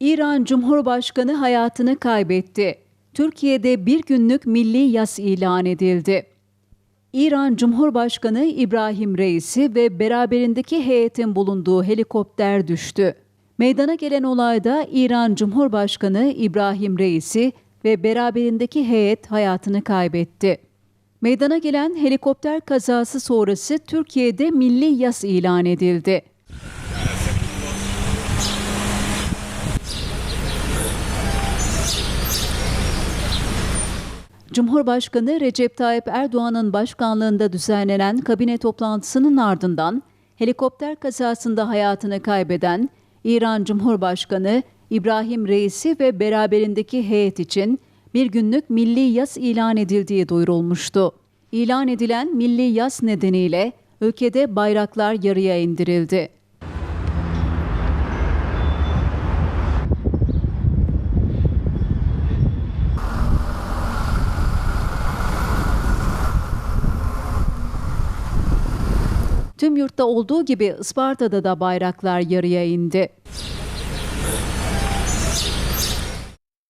İran Cumhurbaşkanı hayatını kaybetti. Türkiye'de bir günlük milli yas ilan edildi. İran Cumhurbaşkanı İbrahim Reisi ve beraberindeki heyetin bulunduğu helikopter düştü. Meydana gelen olayda İran Cumhurbaşkanı İbrahim Reisi ve beraberindeki heyet hayatını kaybetti. Meydana gelen helikopter kazası sonrası Türkiye'de milli yas ilan edildi. Cumhurbaşkanı Recep Tayyip Erdoğan'ın başkanlığında düzenlenen kabine toplantısının ardından helikopter kazasında hayatını kaybeden İran Cumhurbaşkanı İbrahim Reisi ve beraberindeki heyet için bir günlük milli yas ilan edildiği duyurulmuştu. İlan edilen milli yas nedeniyle ülkede bayraklar yarıya indirildi. Tüm yurtta olduğu gibi Isparta'da da bayraklar yarıya indi.